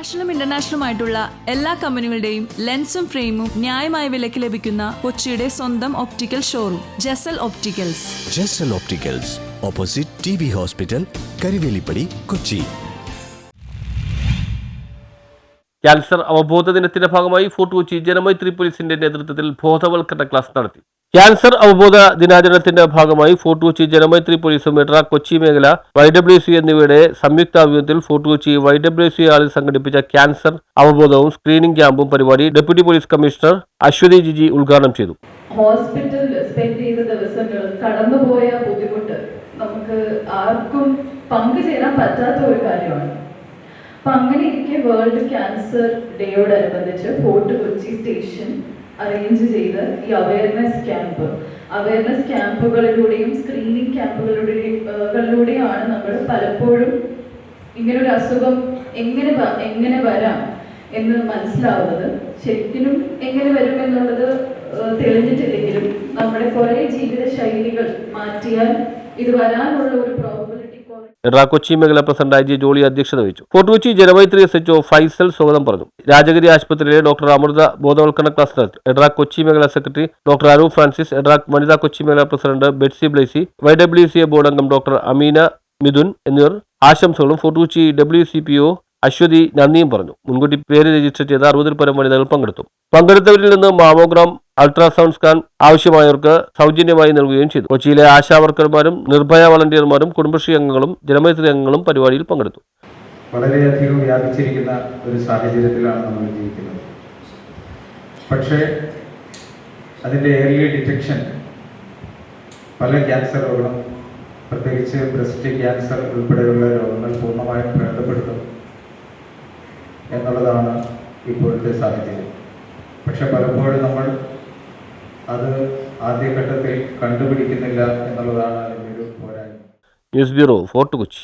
നാഷണലും ഇന്റർനാഷണലുമായിട്ടുള്ള എല്ലാ കമ്പനികളുടെയും ലെൻസും ഫ്രെയിമും ന്യായമായ വിലയ്ക്ക് ലഭിക്കുന്ന കൊച്ചിയുടെ സ്വന്തം optical showroom Jasal opticals Jasal opticals opposite T B hospital Karivelippady Kochi cancer അവബോധ ദിനത്തിന്റെ ഭാഗമായി ഫോർട്ട് കൊച്ചി ജനമൈത്രി പോലീസിന്റെ നേതൃത്വത്തിൽ ബോധവൽക്കരണ ക്ലാസ് നടത്തി. ക്യാൻസർ അവബോധ ദിനാചരണത്തിന്റെ ഭാഗമായി ഫോർട്ട് കൊച്ചി ജനമൈത്രി പോലീസും മെട്രാ കൊച്ചി മേഖല വൈ ഡബ്ല്യു സി എന്നിവയുടെ സംയുക്താഭിമുഖ്യത്തിൽ fort Kochi Y W C ആളിൽ സംഘടിപ്പിച്ച ക്യാൻസർ അവബോധവും സ്ക്രീനിംഗ് ക്യാമ്പും പരിപാടി deputy police commissioner Aswathi Jiji ഉദ്ഘാടനം ചെയ്തു. ഹോസ്പിറ്റലിൽ കടന്നുപോയ ബുദ്ധിമുട്ട് നമുക്ക് ആർക്കും പങ്കുചേരാൻ പറ്റാത്ത ഒരു കാര്യമാണ്. അപ്പൊ അങ്ങനെ ഇരിക്കെ വേൾഡ് ക്യാൻസർ ഡേയോടനുബന്ധിച്ച് ഫോർട്ട് കൊച്ചി സ്റ്റേഷൻ അറേഞ്ച് ചെയ്ത് ഈ അവയർനെസ് ക്യാമ്പ് അവയർനെസ് ക്യാമ്പുകളിലൂടെയും സ്ക്രീനിങ് ക്യാമ്പുകളിലൂടെയും നമ്മൾ പലപ്പോഴും ഇങ്ങനൊരു അസുഖം എങ്ങനെ എങ്ങനെ വരാം എന്ന് മനസ്സിലാവുന്നത്. ശരിക്കും എങ്ങനെ വരും എന്നുള്ളത് തെളിഞ്ഞിട്ടില്ലെങ്കിലും നമ്മുടെ കുറേ ജീവിത ശൈലികൾ മാറ്റിയാൽ ഇത് വരാനുള്ള ഒരു പ്രോബിലിറ്റി കുറേ എറണാ കൊച്ചി മേഖല പ്രസിഡന്റ് ഐ ജി ജോളി അധ്യക്ഷത വഹിച്ചു. Fort Kochi Janamaithri S H O Faisal സ്വാഗതം പറഞ്ഞു. രാജഗിരി ആശുപത്രിയിലെ ഡോക്ടർ അമൃത ബോധവൽക്കരണ ക്ലാസ് നടത്തി. കൊച്ചി മേഖല സെക്രട്ടറി ഡോക്ടർ അരു ഫ്രാൻസിസ് എഡ്രാ വനിതാ കൊച്ചി മേഖല president Betsy Blessy Y W C A board അംഗം ഡോക്ടർ അമീന മിഥുൻ എന്നിവർ ആശംസകളും fort Kochi W C P O Aswathi നന്ദിയും പറഞ്ഞു. മുൻകൂട്ടി പേര് രജിസ്റ്റർ ചെയ്ത അറുപതിൽ പരം വനിതകൾ പങ്കെടുത്തു. പങ്കെടുത്തവരിൽ നിന്ന് മാമോഗ്രാം അൾട്രാസൗണ്ട് സ്കാൻ ആവശ്യമായവർക്ക് സൗജന്യമായി നൽകുകയും ചെയ്തു. കൊച്ചിയിലെ ആശാവർക്കർമാരും നിർഭയ വളണ്ടിയർമാരും കുടുംബശ്രീ അംഗങ്ങളും ജനമൈത്രി അംഗങ്ങളും പരിപാടിയിൽ പങ്കെടുത്തു. വളരെയധികം വ്യാപിച്ചിരിക്കുന്ന ഒരു സാഹചര്യത്തിലാണ് നമ്മൾ ജീവിക്കുന്നത്. പക്ഷേ അതിന്റെ ഏർലി ഡിറ്റക്ഷൻ പല ക്യാൻസർ രോഗങ്ങളും പ്രത്യേകിച്ച് ബ്രസ്റ്റ് ക്യാൻസർ ഉൾപ്പെടെയുള്ള രോഗങ്ങൾ പൂർണമായും ഭേദപ്പെടുത്തും എന്നുള്ളതാണ് ഇപ്പോഴത്തെ സാഹചര്യം. പക്ഷെ പലപ്പോഴും നമ്മൾ അത് ആദ്യഘട്ടത്തിൽ കണ്ടുപിടിക്കുന്നില്ല എന്നുള്ളതാണ് അതിന്റെ ഒരു പോരായ്മ. News bureau fort Kochi.